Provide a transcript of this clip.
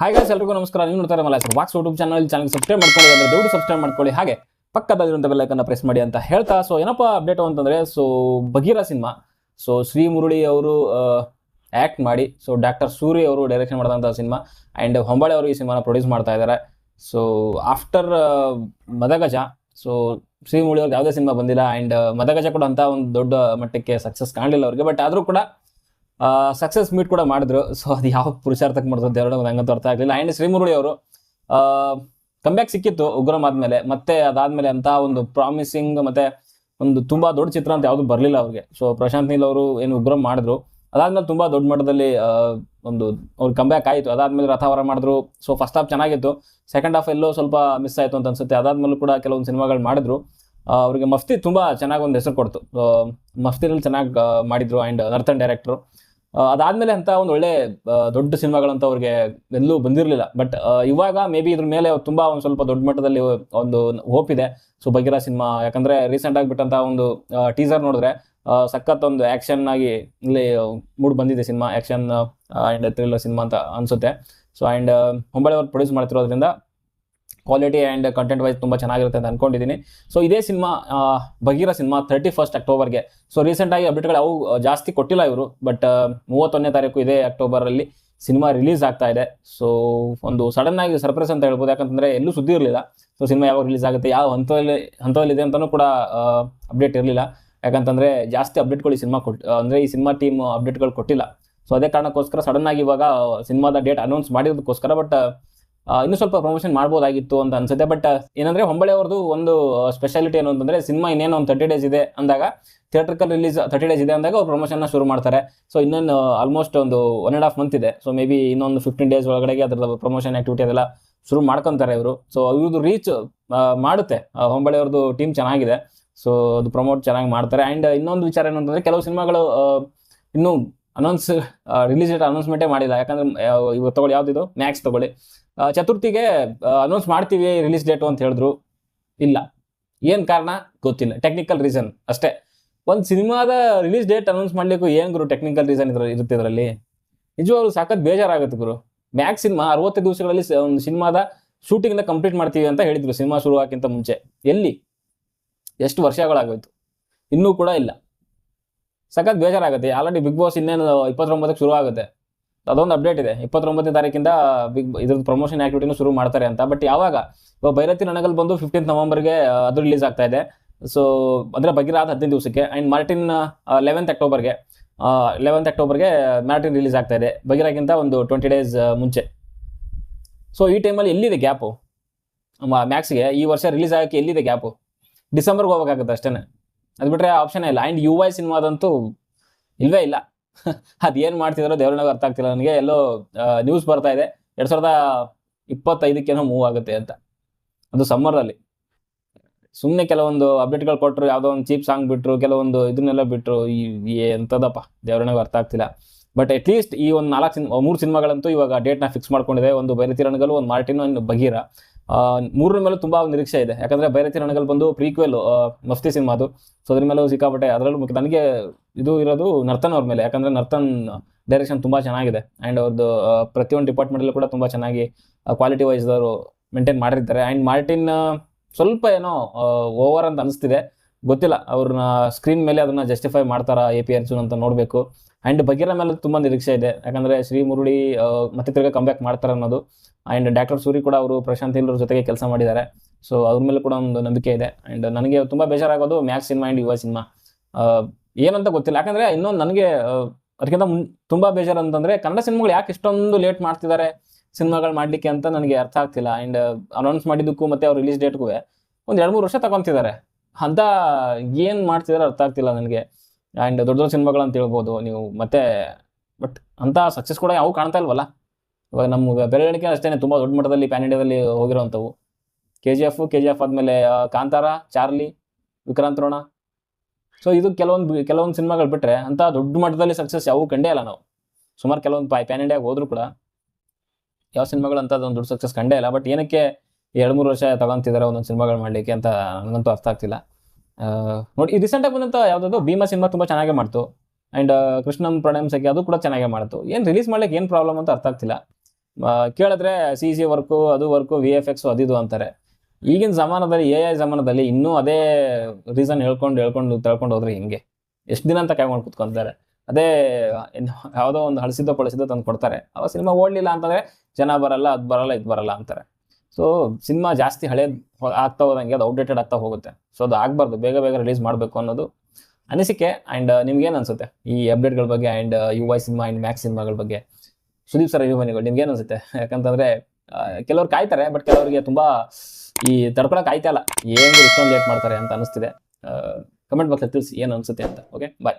Hi guys ಎಲ್ರಿಗೂ ನಮಸ್ಕಾರ. ನೀವು ನೋಡ್ತಾರೆ ಮಲ ವಾಕ್ಸ್ ಯೂಟ್ಯೂಬ್ ಚಾನಲ್ ಚಾನಲ್ ಸಬ್ಸ್ಕ್ರೈಬ್ ಮಾಡ್ಕೊಳ್ಳಿ, ಅಂದ್ರೆ ದೊಡ್ಡ ಸಬ್ಸ್ಕ್ರೈಬ್ ಮಾಡ್ಕೊಳ್ಳಿ. ಹಾಗೆ ಪಕ್ಕದಲ್ಲಿರುವಂಥ ಬೆಲ್ಲೈಕನ್ನ ಪ್ರೆಸ್ ಮಾಡಿ ಅಂತ ಹೇಳ್ತಾ. ಸೊ ಏನಪ್ಪ ಅಪ್ಡೇಟ್ ಅಂತಂದ್ರೆ so Bagheera cinema so Sri Murali ಅವರು ಆ್ಯಕ್ಟ್ ಮಾಡಿ ಸೊ ಡಾಕ್ಟರ್ ಸೂರಿ ಅವರು ಡೈರೆಕ್ಷನ್ ಮಾಡಿದಂಥ ಸಿನಿಮಾ ಆ್ಯಂಡ್ ಹೊಂಬಾಳೆ ಅವರು ಈ ಸಿನಿಮಾನ ಪ್ರೊಡ್ಯೂಸ್ ಮಾಡ್ತಾ ಇದ್ದಾರೆ so after Madagaja so Sri Murali ಅವ್ರಿಗೆ ಯಾವುದೇ ಸಿನಿಮಾ ಬಂದಿಲ್ಲ. ಆ್ಯಂಡ್ ಮದಗಜ ಕೂಡ ಅಂತ ಒಂದು ದೊಡ್ಡ ಮಟ್ಟಕ್ಕೆ ಸಕ್ಸಸ್ ಕಾಣಲಿಲ್ಲ ಅವ್ರಿಗೆ. ಬಟ್ ಆದರೂ ಕೂಡ ಸಕ್ಸಸ್ ಮೀಟ್ ಕೂಡ ಮಾಡಿದ್ರು. ಸೊ ಅದು ಯಾವ ಪುರುಷಾರ್ಥಕ್ಕೆ ಮಾಡಿದ್ರು ಎರಡು ನಂಗಂತೂ ಅರ್ಥ ಆಗಲಿಲ್ಲ. ಆ್ಯಂಡ್ ಶ್ರೀಮುರುಳಿ ಅವರು ಕಂಬ್ಯಾಕ್ ಸಿಕ್ಕಿತ್ತು ಉಗ್ರಂ ಆದ್ಮೇಲೆ ಮತ್ತೆ ಅದಾದ್ಮೇಲೆ ಅಂತ ಒಂದು ಪ್ರಾಮಿಸಿಂಗ್ ಮತ್ತೆ ಒಂದು ತುಂಬಾ ದೊಡ್ಡ ಚಿತ್ರ ಅಂತ ಯಾವುದು ಬರಲಿಲ್ಲ ಅವ್ರಿಗೆ. ಸೊ ಪ್ರಶಾಂತ್ ನೀಲ್ ಅವರು ಏನು ಉಗ್ರಂ ಮಾಡಿದ್ರು. ಅದಾದ್ಮೇಲೆ ತುಂಬಾ ದೊಡ್ಡ ಮಟ್ಟದಲ್ಲಿ ಒಂದು ಅವ್ರು ಕಂಬ್ಯಾಕ್ ಆಯಿತು. ಅದಾದ್ಮೇಲೆ ರಥಾವರ ಮಾಡಿದ್ರು. ಸೊ ಫಸ್ಟ್ ಹಾಫ್ ಚೆನ್ನಾಗಿತ್ತು. ಸೆಕೆಂಡ್ ಹಾಫ್ ಎಲ್ಲೋ ಸ್ವಲ್ಪ ಮಿಸ್ ಆಯಿತು ಅಂತ ಅನ್ಸುತ್ತೆ. ಅದಾದ್ಮೇಲೂ ಕೂಡ ಕೆಲವೊಂದು ಸಿನಿಮಾಗಳು ಮಾಡಿದ್ರು. ಅವ್ರಿಗೆ ಮಫ್ತಿ ತುಂಬಾ ಚೆನ್ನಾಗಿ ಒಂದು ಹೆಸರು ಕೊಡ್ತು. ಮಫ್ತಿನಲ್ಲಿ ಚೆನ್ನಾಗಿ ಮಾಡಿದ್ರು. ಆ್ಯಂಡ್ ನರ್ತನ್ ಡೈರೆಕ್ಟ್ರು ಅದಾದ್ಮೇಲೆ ಅಂತ ಒಂದು ಒಳ್ಳೆ ದೊಡ್ಡ ಸಿನಿಮಾಗಳಂತ ಅವ್ರಿಗೆ ಎಲ್ಲೂ ಬಂದಿರಲಿಲ್ಲ. ಬಟ್ ಇವಾಗ ಮೇ ಬಿ ಇದ್ರ ಮೇಲೆ ತುಂಬಾ ಒಂದು ಸ್ವಲ್ಪ ದೊಡ್ಡ ಮಟ್ಟದಲ್ಲಿ ಒಂದು ಹೋಪ್ ಇದೆ. ಸೊ ಬಗೀರಾ ಸಿನಿಮಾ, ಯಾಕಂದ್ರೆ ರೀಸೆಂಟ್ ಆಗಿ ಬಿಟ್ಟಂತ ಒಂದು ಟೀಸರ್ ನೋಡಿದ್ರೆ ಸಖತ್ ಒಂದು ಆಕ್ಷನ್ ಆಗಿ ಇಲ್ಲಿ ಮೂಡ್ ಬಂದಿದೆ cinema action and thriller cinema ಅಂತ ಅನ್ಸುತ್ತೆ. ಸೊ ಅಂಡ್ ಹೊಂಬಳೆ ಅವ್ರು ಪ್ರೊಡ್ಯೂಸ್ ಮಾಡ್ತಿರೋದ್ರಿಂದ ಕ್ವಾಲಿಟಿ ಆ್ಯಂಡ್ ಕಂಟೆಂಟ್ ವೈಸ್ ತುಂಬ ಚೆನ್ನಾಗಿರುತ್ತೆ ಅಂತ ಅಂದ್ಕೊಂಡಿದ್ದೀನಿ ಸೊ ಇದೇ cinema Bagheera cinema thirty first ಅಕ್ಟೋಬರ್ಗೆ so ರೀಸೆಂಟಾಗಿ ಅಪ್ಡೇಟ್ಗಳು ಅವು ಜಾಸ್ತಿ ಕೊಟ್ಟಿಲ್ಲ ಇವರು ಬಟ್ ಮೂವತ್ತೊಂದನೇ ತಾರೀಕು ಇದೇ ಅಕ್ಟೋಬರಲ್ಲಿ ಸಿನಿಮಾ ರಿಲೀಸ್ ಆಗ್ತಾ ಇದೆ. ಸೊ ಒಂದು ಸಡನ್ ಆಗಿ ಸರ್ಪ್ರೈಸ್ ಅಂತ ಹೇಳ್ಬೋದು. ಯಾಕಂತಂದ್ರೆ ಎಲ್ಲೂ ಸುದ್ದಿ ಇರಲಿಲ್ಲ. ಸೊ ಸಿನಿಮಾ ಯಾವಾಗ ರಿಲೀಸ್ ಆಗುತ್ತೆ, ಯಾವ ಹಂತದಲ್ಲಿ ಹಂತದಲ್ಲಿದೆ ಅಂತಲೂ ಕೂಡ ಅಪ್ಡೇಟ್ ಇರಲಿಲ್ಲ. ಯಾಕಂತಂದ್ರೆ ಜಾಸ್ತಿ ಅಪ್ಡೇಟ್ಗಳು ಈ ಸಿನಿಮಾ ಕೊಟ್ಟು ಅಂದರೆ ಈ ಸಿನಿಮಾ ಟೀಮ್ ಅಪ್ಡೇಟ್ಗಳು ಕೊಟ್ಟಿಲ್ಲ. ಸೊ ಅದೇ ಕಾರಣಕ್ಕೋಸ್ಕರ ಸಡನ್ ಆಗಿ ಇವಾಗ ಸಿನಿಮಾದ ಡೇಟ್ ಅನೌನ್ಸ್ ಮಾಡಿರೋದಕ್ಕೋಸ್ಕರ ಬಟ್ ಇನ್ನೂ ಸ್ವಲ್ಪ ಪ್ರಮೋಷನ್ ಮಾಡ್ಬೋದಾಗಿತ್ತು ಅಂತ ಅನ್ಸುತ್ತೆ. ಬಟ್ ಏನಂದ್ರೆ ಹೊಂಬಳೆ ಅವ್ರದ್ದು ಒಂದು ಸ್ಪೆಷಾಲಿಟಿ ಏನು ಅಂತಂದ್ರೆ ಸಿನಿಮಾ ಇನ್ನೇನು ಒಂದು ತರ್ಟಿ ಡೇಸ್ ಇದೆ ಅಂದಾಗ ಥಿಯೇಟ್ರಿಕಲ್ ರಿಲೀಸ್ ತರ್ಟಿ ಡೇಸ್ ಇದೆ ಅಂದಾಗ ಅವ್ರು ಪ್ರಮೋಷನ್ನ ಶುರು ಮಾಡ್ತಾರೆ. ಸೊ ಇನ್ನೊಂದು ಆಲ್ಮೋಸ್ಟ್ ಒಂದು ಒನ್ ಆ್ಯಂಡ್ ಹಾಫ್ ಮಂತ್ ಇದೆ. ಸೊ ಮೇ ಬಿ ಇನ್ನೊಂದು ಫಿಫ್ಟೀನ್ ಡೇಸ್ ಒಳಗಡೆಗೆ ಅದ್ರದ್ದು ಪ್ರಮೋಷನ್ ಆಕ್ಟಿವಿಟಿ ಅದೆಲ್ಲ ಶುರು ಮಾಡ್ಕೊತಾರೆ ಇವರು. ಸೊ ಇವ್ರದ್ದು ರೀಚ್ ಮಾಡುತ್ತೆ. ಹೊಂಬಳೆ ಅವ್ರದ್ದು ಟೀಮ್ ಚೆನ್ನಾಗಿದೆ. ಸೊ ಅದು ಪ್ರಮೋಟ್ ಚೆನ್ನಾಗಿ ಮಾಡ್ತಾರೆ. ಆ್ಯಂಡ್ ಇನ್ನೊಂದು ವಿಚಾರ ಏನು ಅಂತಂದರೆ ಕೆಲವು ಸಿನಿಮಾಗಳು ಇನ್ನೂ ಅನೌನ್ಸ್ ರಿಲೀಸ್ ಡೇಟ್ ಅನೌನ್ಸ್ಮೆಂಟೇ ಮಾಡಿಲ್ಲ. ಯಾಕಂದ್ರೆ ಇವಾಗ ತಗೊಳ್ಳಿ, ಯಾವ್ದಿದು? ಮ್ಯಾಕ್ಸ್ ತಗೊಳ್ಳಿ. ಚತುರ್ಥಿಗೆ ಅನೌನ್ಸ್ ಮಾಡ್ತೀವಿ ರಿಲೀಸ್ ಡೇಟು ಅಂತ ಹೇಳಿದ್ರು. ಇಲ್ಲ. ಏನು ಕಾರಣ? ಗೊತ್ತಿಲ್ಲ. ಟೆಕ್ನಿಕಲ್ ರೀಸನ್ ಅಷ್ಟೇ. ಒಂದು ಸಿನಿಮಾದ ರಿಲೀಸ್ ಡೇಟ್ ಅನೌನ್ಸ್ ಮಾಡ್ಲಿಕ್ಕೂ ಏನು ಗುರು ಟೆಕ್ನಿಕಲ್ ರೀಸನ್ ಇದ್ರ, ಇರುತ್ತೆ ಇದರಲ್ಲಿ? ನಿಜವಾಗ್ಲೂ ಸಾಕತ್ ಬೇಜಾರಾಗುತ್ತೆ ಗುರು. ಮ್ಯಾಕ್ಸ್ ಸಿನಿಮಾ, ಅರವತ್ತೈದು ದಿವಸಗಳಲ್ಲಿ ಒಂದು ಸಿನಿಮಾದ ಶೂಟಿಂಗ್ನ ಕಂಪ್ಲೀಟ್ ಮಾಡ್ತೀವಿ ಅಂತ ಹೇಳಿದ್ರು, ಸಿನಿಮಾ ಶುರು ಆಗೋಕ್ಕಿಂತ ಮುಂಚೆ. ಎಲ್ಲಿ? ಎಷ್ಟು ವರ್ಷಗಳಾಗೋಯ್ತು? ಇನ್ನೂ ಕೂಡ ಇಲ್ಲ. ಸಖತ್ ಬೇಜಾರಾಗುತ್ತೆ. ಆಲ್ರೆಡಿ ಬಿಗ್ ಬಾಸ್ ಇನ್ನೇನು ಇಪ್ಪತ್ತೊಂಬತ್ತಕ್ಕೆ ಶುರು ಆಗುತ್ತೆ. ಅದೊಂದು ಅಪ್ಡೇಟ್ ಇದೆ. ಇಪ್ಪತ್ತೊಂಬತ್ತನೇ ತಾರೀಕಿಂದ ಬಿಗ್ ಇದ್ರದ್ದು ಪ್ರಮೋಷನ್ ಆಕ್ಟಿವಿಟಿನೂ ಶುರು ಮಾಡ್ತಾರೆ ಅಂತ. ಬಟ್ ಯಾವಾಗ? ಇವಾಗ ಭೈರತಿ ನನಗಲ್ ಬಂದು ಫಿಫ್ಟೀನ್ತ್ ನವಂಬರ್ಗೆ ಅದು ರಿಲೀಸ್ ಆಗ್ತಾ ಇದೆ. ಸೊ ಅಂದರೆ ಬಗಿರ ಆದ ಹದಿನೈದು ದಿವಸಕ್ಕೆ. ಆ್ಯಂಡ್ ಮಾರ್ಟಿನ್ ಲೆವೆಂತ್ ಅಕ್ಟೋಬರ್ಗೆ ಲೆವೆಂತ್ ಅಕ್ಟೋಬರ್ಗೆ ಮಾರ್ಟಿನ್ ರಿಲೀಸ್ ಆಗ್ತಾ ಇದೆ. ಬಗಿರಾಗಿಂತ ಒಂದು ಟ್ವೆಂಟಿ ಡೇಸ್ ಮುಂಚೆ. ಸೊ ಈ ಟೈಮಲ್ಲಿ ಎಲ್ಲಿದೆ ಗ್ಯಾಪು ಮ್ಯಾಕ್ಸ್ಗೆ ಈ ವರ್ಷ ರಿಲೀಸ್ ಆಗೋಕ್ಕೆ ಎಲ್ಲಿದೆ ಗ್ಯಾಪು ಡಿಸೆಂಬರ್ಗೆ ಹೋಗ್ಬೇಕಾಗುತ್ತೆ ಅಷ್ಟೇ ಅದು ಬಿಟ್ರೆ ಆಪ್ಷನ್ ಇಲ್ಲ. ಆ್ಯಂಡ್ ಯು ವೈ ಸಿನಿಮಾದಂತೂ ಇಲ್ವೇ ಇಲ್ಲ. ಅದೇನು ಮಾಡ್ತಿದಾರೋ ದೇವ್ರನಾಗ ಅರ್ಥ ಆಗ್ತಿಲ್ಲ ನನಗೆ. ಎಲ್ಲೋ ನ್ಯೂಸ್ ಬರ್ತಾ ಇದೆ. ಎರಡು ಸಾವಿರದ ಇಪ್ಪತ್ತೈದಕ್ಕೇನೋ ಮೂವ್ ಆಗುತ್ತೆ ಅಂತ. ಅದು ಸಮ್ಮರಲ್ಲಿ ಸುಮ್ಮನೆ ಕೆಲವೊಂದು ಅಪ್ಡೇಟ್ಗಳು ಕೊಟ್ಟರು ಯಾವುದೋ ಒಂದು ಚೀಪ್ ಸಾಂಗ್ ಬಿಟ್ಟರು ಕೆಲವೊಂದು ಇದನ್ನೆಲ್ಲ ಬಿಟ್ಟರು ಈ ಎಂಥದಪ್ಪ. ದೇವ್ರನಾಗ ಅರ್ಥ ಆಗ್ತಿಲ್ಲ. ಬಟ್ ಅಟ್ ಲೀಸ್ಟ್ ಈ ಒಂದು ನಾಲ್ಕು ಸಿನಿಮಾ ಮೂರು ಸಿನಿಮಾಗಳಂತೂ ಇವಾಗ ಡೇಟ್ನ ಫಿಕ್ಸ್ ಮಾಡ್ಕೊಂಡಿದೆ. ಒಂದು ಬೈರತಿ ರಣಗಲು ಒಂದು ಮಾರ್ಟಿನ್, ಒಂದು ಬಗೀರ ಮೂರರ ಮೇಲೂ ತುಂಬ ನಿರೀಕ್ಷೆ ಇದೆ. ಯಾಕಂದರೆ ಬೈರತಿ ರಣಗಲ್ ಬಂದು ಪ್ರೀಕ್ವೆಲ್ ಮಫ್ತಿ ಸಿನಿಮಾದು ಸೊ ಅದ್ರ ಮೇಲೂ ಸಿಕ್ಕಾಪಟ್ಟೆ ಅದರಲ್ಲೂ ಮುಖ್ಯ ನನಗೆ ಇದು ಇರೋದು ನರ್ತನ್ ಅವ್ರ ಮೇಲೆ. ಯಾಕಂದರೆ ನರ್ತನ್ ಡೈರೆಕ್ಷನ್ ತುಂಬ ಚೆನ್ನಾಗಿದೆ. ಆ್ಯಂಡ್ ಅವ್ರದ್ದು ಪ್ರತಿಯೊಂದು ಡಿಪಾರ್ಟ್ಮೆಂಟಲ್ಲೂ ಕೂಡ ತುಂಬ ಚೆನ್ನಾಗಿ ಕ್ವಾಲಿಟಿ ವೈಸ್ ಅವರು ಮೇಂಟೈನ್ ಮಾಡಿರ್ತಾರೆ. ಆ್ಯಂಡ್ ಮಾರ್ಟಿನ್ ಸ್ವಲ್ಪ ಏನೋ ಓವರ್ ಅಂತ ಅನಿಸ್ತಿದೆ. ಗೊತ್ತಿಲ್ಲ. ಅವ್ರನ್ನ ಸ್ಕ್ರೀನ್ ಮೇಲೆ ಅದನ್ನ ಜಸ್ಟಿಫೈ ಮಾಡ್ತಾರಾ ಎ ಪಿ ಅರ್ಜುನ್ ಅಂತ ನೋಡಬೇಕು. ಆ್ಯಂಡ್ ಬಗೀರ ಮೇಲೆ ತುಂಬ ನಿರೀಕ್ಷೆ ಇದೆ. ಯಾಕಂದರೆ ಶ್ರೀ ಮುರುಳಿ ಮತ್ತೆ ತಿರ್ಗಾ ಕಂಬ್ಯಾಕ್ ಮಾಡ್ತಾರೆ ಅನ್ನೋದು. ಆ್ಯಂಡ್ ಡಾಕ್ಟರ್ ಸೂರಿ ಕೂಡ ಅವರು ಪ್ರಶಾಂತ್ ಇಲ್ಲರ ಜೊತೆಗೆ ಕೆಲಸ ಮಾಡಿದ್ದಾರೆ. ಸೊ ಅದ್ರ ಮೇಲೆ ಕೂಡ ಒಂದು ನಂಬಿಕೆ ಇದೆ. ಆ್ಯಂಡ್ ನನಗೆ ತುಂಬ ಬೇಜಾರಾಗೋದು Max cinema and Yuva cinema. ಏನಂತ ಗೊತ್ತಿಲ್ಲ. ಯಾಕಂದರೆ ಇನ್ನೊಂದು ನನಗೆ ಅದಕ್ಕಿಂತ ಮುನ್, ತುಂಬ ಬೇಜಾರು ಅಂತಂದರೆ ಕನ್ನಡ ಸಿನಿಮಾಗಳು ಯಾಕೆ ಇಷ್ಟೊಂದು ಲೇಟ್ ಮಾಡ್ತಿದ್ದಾರೆ ಸಿನಿಮಾಗಳು ಮಾಡಲಿಕ್ಕೆ ಅಂತ ನನಗೆ ಅರ್ಥ ಆಗ್ತಿಲ್ಲ. ಆ್ಯಂಡ್ ಅನೌನ್ಸ್ ಮಾಡಿದ್ದಕ್ಕೂ ಮತ್ತು ಅವ್ರ ರಿಲೀಸ್ ಡೇಟ್ಗೂ ಒಂದು ಎರಡು ಮೂರು ವರ್ಷ ತಗೊತಿದ್ದಾರೆ. ಅಂತ ಏನು ಮಾಡ್ತಿದಾರೆ ಅರ್ಥ ಆಗ್ತಿಲ್ಲ ನನಗೆ. ಆ್ಯಂಡ್ ದೊಡ್ಡ ದೊಡ್ಡ ಸಿನಿಮಾಗಳಂತ ಹೇಳ್ಬೋದು ನೀವು. ಮತ್ತೆ ಬಟ್ ಅಂತ ಸಕ್ಸಸ್ ಕೂಡ ಯಾವ ಕಾಣ್ತಾ ಇಲ್ವಲ್ಲ? ಇವಾಗ ನಮ್ಮ ಬೆರಳಿಕೆ ಅಷ್ಟೇ ತುಂಬ ದೊಡ್ಡ ಮಟ್ಟದಲ್ಲಿ ಪ್ಯಾನ್ ಇಂಡಿಯಾದಲ್ಲಿ ಹೋಗಿರೋವಂಥವು K G F K G F ಆದಮೇಲೆ ಕಾಂತಾರ, ಚಾರ್ಲಿ, ವಿಕ್ರಾಂತ್ ರೋಣ. ಸೊ ಇದು ಕೆಲವೊಂದು ಕೆಲವೊಂದು ಸಿನಿಮಾಗಳು ಬಿಟ್ಟರೆ ಅಂತ ದೊಡ್ಡ ಮಟ್ಟದಲ್ಲಿ ಸಕ್ಸಸ್ ಯಾವೂ ಕಂಡೇ ಇಲ್ಲ ನಾವು. ಸುಮಾರು ಕೆಲವೊಂದು ಪ್ಯಾನ್ ಇಂಡಿಯಾಗೆ ಹೋದ್ರು ಕೂಡ. ಯಾವ ಸಿನಿಮಾಗಳು ಅಂತ ಅದೊಂದು ದೊಡ್ಡ ಸಕ್ಸಸ್ ಕಂಡೇ ಇಲ್ಲ. ಬಟ್ ಏನಕ್ಕೆ ಎರಡು ಮೂರು ವರ್ಷ ತಗೊಂತಿದ್ದಾರೆ ಒಂದೊಂದು ಸಿನಿಮಾಗಳು ಮಾಡಲಿಕ್ಕೆ ಅಂತ ನನಗಂತೂ ಅರ್ಥ ಆಗ್ತಿಲ್ಲ. ನೋಡಿ, ಈ ರೀಸೆಂಟಾಗಿ ಬಂದಂಥ ಯಾವುದಾದ್ರು ಭೀಮಾ ಸಿನಿಮಾ ತುಂಬ ಚೆನ್ನಾಗೇ ಮಾಡ್ತು. ಆ್ಯಂಡ್ ಕೃಷ್ಣಂ ಪ್ರಣಯಂ ಸಖಿ ಅದು ಕೂಡ ಚೆನ್ನಾಗೇ ಮಾಡ್ತು. ಏನು ರಿಲೀಸ್ ಮಾಡ್ಲಿಕ್ಕೆ ಏನು ಪ್ರಾಬ್ಲಮ್ ಅಂತ ಅರ್ಥ ಆಗ್ತಿಲ್ಲ. ಕೇಳಿದ್ರೆ ಸಿ ಸಿ ವರ್ಕು ಅದು ವರ್ಕು ವಿ ಎಫ್ ಎಕ್ಸ್ ಅದಿದು ಅಂತಾರೆ. ಈಗಿನ ಜಮಾನದಲ್ಲಿ ಎ ಐ ಜಮಾನದಲ್ಲಿ ಇನ್ನೂ ಅದೇ ರೀಸನ್ ಹೇಳ್ಕೊಂಡು ಹೇಳ್ಕೊಂಡು, ತಳ್ಕೊಂಡು ಹೋದ್ರೆ ಹಿಂಗೆ? ಎಷ್ಟು ದಿನ ಅಂತ ಕಾಯ್ಕೊಂಡು ಕುತ್ಕೊಂತಾರೆ? ಅದೇ, ಯಾವುದೋ ಒಂದು ಹಳಸಿದ್ದೋ ಪಳಸಿದ್ದೋ ತಂದು ಕೊಡ್ತಾರೆ. ಅವಾಗ ಸಿನಿಮಾ ಓಡಲಿಲ್ಲ ಅಂತಂದರೆ ಜನ ಬರಲ್ಲ, ಅದು ಬರಲ್ಲ, ಇದು ಬರಲ್ಲ ಅಂತಾರೆ. ಸೊ ಸಿನಿಮಾ ಜಾಸ್ತಿ ಹಳೆ ಆಗ್ತಾ ಹೋದಂಗೆ ಅದು ಔಟ್ಡೇಟೆಡ್ ಆಗ್ತಾ ಹೋಗುತ್ತೆ. ಸೊ ಅದು ಆಗಬಾರ್ದು. ಬೇಗ ಬೇಗ ರಿಲೀಸ್ ಮಾಡಬೇಕು ಅನ್ನೋದು ಅನಿಸಿಕೆ ಆ್ಯಂಡ್ ನಿಮ್ಗೇನು ಅನಿಸುತ್ತೆ? ಈ ಅಪ್ಡೇಟ್ಗಳ ಬಗ್ಗೆ and Yuva cinema and Max ಸಿನಿಮಾಗಳ ಬಗ್ಗೆ. ಸುದೀಪ್ ಸರ್ ಅಭಿಮಾನಿಗಳು, ನಿಮ್ಗೆ ಏನು ಯಾಕಂತಂದರೆ ಯಾಕಂತಂದ್ರೆ ಕೆಲವ್ರು ಕಾಯ್ತಾರೆ ಬಟ್ ಕೆಲವರಿಗೆ ತುಂಬ ಈ ತಡ್ಕೊಳಕ್ಕೆ ಆಯ್ತಾ ಇಲ್ಲ. ಏನು ಇಷ್ಟೊಂದು ಲೇಟ್ ಮಾಡ್ತಾರೆ ಅಂತ ಅನಿಸ್ತಿದೆ. ಕಮೆಂಟ್ ಬಾಕ್ಸಲ್ಲಿ ತಿಳಿಸಿ ಏನು ಅನಿಸುತ್ತೆ ಅಂತ. Okay bye